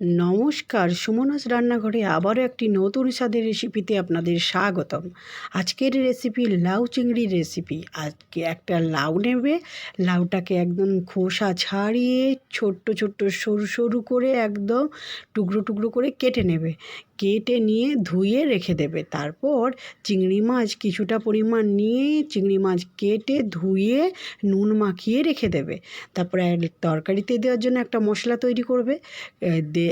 নমস্কার, সুমনাস রান্নাঘরে আবারও একটি নতুন স্বাদের রেসিপিতে আপনাদের স্বাগতম। আজকের রেসিপি লাউ চিংড়ির রেসিপি আজকে একটা লাউ নেবে। লাউটাকে একদম খোসা ছাড়িয়ে ছোট্ট ছোট্ট, সরু সরু করে একদম টুকরো টুকরো করে কেটে নেবে। কেটে নিয়ে ধুয়ে রেখে দেবে। তারপর চিংড়ি মাছ কিছুটা পরিমাণ নিয়ে চিংড়ি মাছ কেটে ধুয়ে নুন মাখিয়ে রেখে দেবে। তারপরে তরকারিতে দেওয়ার জন্য একটা মশলা তৈরি করবে। দে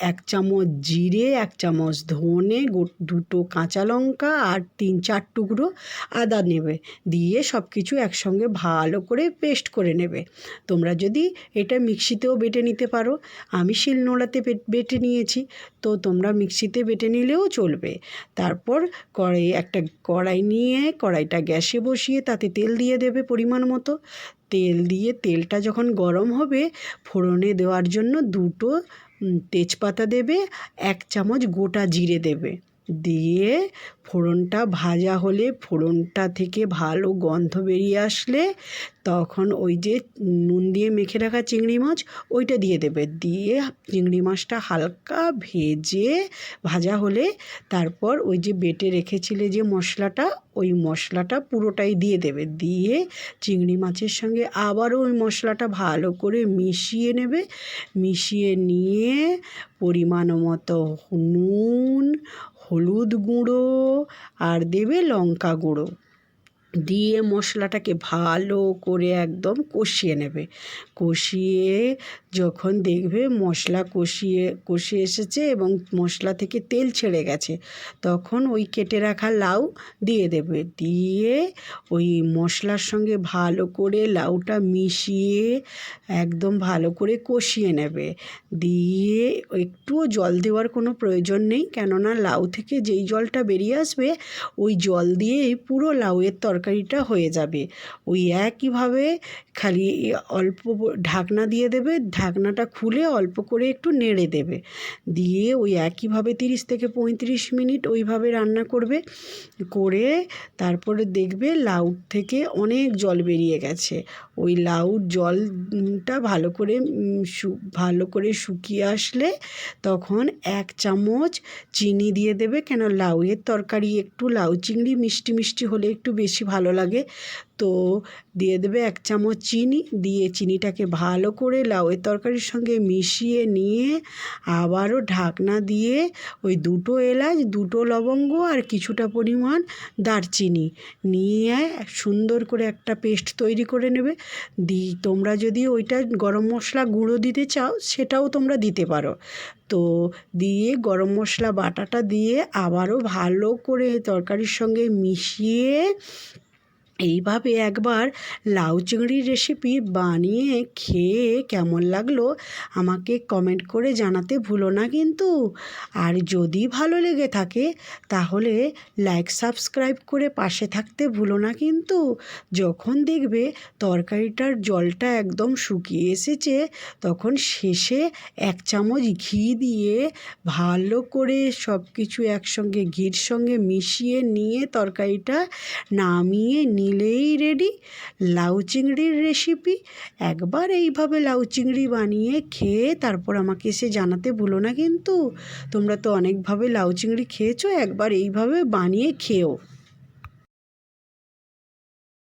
এক চামচ জিরে, এক চামচ ধনে দুটো কাঁচা লঙ্কা আর তিন চার টুকরো আদা নেবে। দিয়ে সব কিছু একসঙ্গে ভালো করে পেস্ট করে নেবে। তোমরা যদি এটা মিক্সিতেও বেটে নিতে পারো। আমি শিলনোড়াতে বেটে নিয়েছি। তো তোমরা মিক্সিতে বেটে নিলেও চলবে। তারপর কড়াই একটা কড়াই নিয়ে কড়াইটা গ্যাসে বসিয়ে তাতে তেল দিয়ে দেবে পরিমাণ মতো। তেল দিয়ে তেলটা যখন গরম হবে, ফোড়নে দেওয়ার জন্য দুটো তেজপাতা দেবে, এক চামচ গোটা জিরে দেবে। দিয়ে ফোড়নটা ভাজা হলে ফোড়নটা থেকে ভালো গন্ধ বেরিয়ে আসলে তখন ওই যে নুন দিয়ে মেখে রাখা চিংড়ি মাছ, ওইটা দিয়ে দেবে। দিয়ে চিংড়ি মাছটা হালকা ভেজে ভাজা হলে তারপর ওই যে বেটে রেখেছিলে যে মশলাটা, ওই মশলাটা পুরোটাই দিয়ে দেবে। দিয়ে চিংড়ি মাছের সঙ্গে আবারও ওই মশলাটা ভালো করে মিশিয়ে নেবে। মিশিয়ে নিয়ে পরিমাণ মতো নুন হলুদ গুঁড়ো আর দেবে লঙ্কা গুঁড়ো। দিয়ে মশলাটাকে ভালো করে একদম কষিয়ে নেবে। কষিয়ে যখন দেখবে মশলা কষিয়ে কষিয়ে এসেছে এবং মশলা থেকে তেল ছেড়ে গেছে, তখন ওই কেটে রাখা লাউ দিয়ে দেবে। দিয়ে ওই মশলার সঙ্গে ভালো করে লাউটা মিশিয়ে একদম ভালো করে কষিয়ে নেবে। দিয়ে একটুও জল দেওয়ার কোনো প্রয়োজন নেই, কেননা লাউ থেকে যেই জলটা বেরিয়ে আসবে, ওই জল দিয়েই পুরো লাউয়ের তরকারিটা হয়ে যাবে। ওই একইভাবে খালি অল্প ঢাকনা দিয়ে দেবে, ঢাকনাটা খুলে অল্প করে একটু নেড়ে দেবে। দিয়ে ওই একইভাবে তিরিশ থেকে পঁয়ত্রিশ মিনিট ওইভাবে রান্না করবে। করে তারপরে দেখবে লাউ থেকে অনেক জল বেরিয়ে গেছে। ওই লাউর জলটা ভালো করে ভালো করে শুকিয়ে আসলে তখন এক চামচ চিনি দিয়ে দেবে। কেন? লাউয়ের তরকারি একটু লাউ চিংড়ি মিষ্টি মিষ্টি হলে একটু বেশি ভালো লাগে। তো দিয়ে দেবে এক চামচ চিনি, দিয়ে চিনিটাকে ভালো করে লাউয়ের তরকারির সঙ্গে মিশিয়ে নিয়ে আবারও ঢাকনা দিয়ে ওই দুটো এলাচ, দুটো লবঙ্গ আর কিছুটা পরিমাণ দারচিনি নিয়ে সুন্দর করে একটা পেস্ট তৈরি করে নেবে। দি, তোমরা যদি ওইটা গরম মশলা গুঁড়ো দিতে চাও, সেটাও তোমরা দিতে পারো। তো দিয়ে গরম মশলা বাটাটা দিয়ে আবারও ভালো করে তরকারির সঙ্গে মিশিয়ে এইভাবে একবার লাউ চিংড়ির রেসিপি বানিয়ে খেয়ে কেমন লাগল আমাকে কমেন্ট করে জানাতে ভুলো না কিন্তু। আর যদি ভালো লেগে থাকে তাহলে লাইক সাবস্ক্রাইব করে পাশে থাকতে ভুলো না কিন্তু। যখন দেখবে তরকারিটার জলটা একদম শুকিয়ে এসেছে তখন শেষে এক চামচ ঘি দিয়ে ভালো করে সব কিছু একসঙ্গে ঘির সঙ্গে মিশিয়ে নিয়ে তরকারিটা নামিয়ে নিলেই রেডি লাউ চিংড়ির রেসিপি একবার এইভাবে লাউ চিংড়ি বানিয়ে খেয়ে তারপর আমাকে এসে জানাতে ভুলো না কিন্তু। তোমরা তো অনেকভাবে লাউ চিংড়ি খেয়েছো, একবার এইভাবে বানিয়ে খেও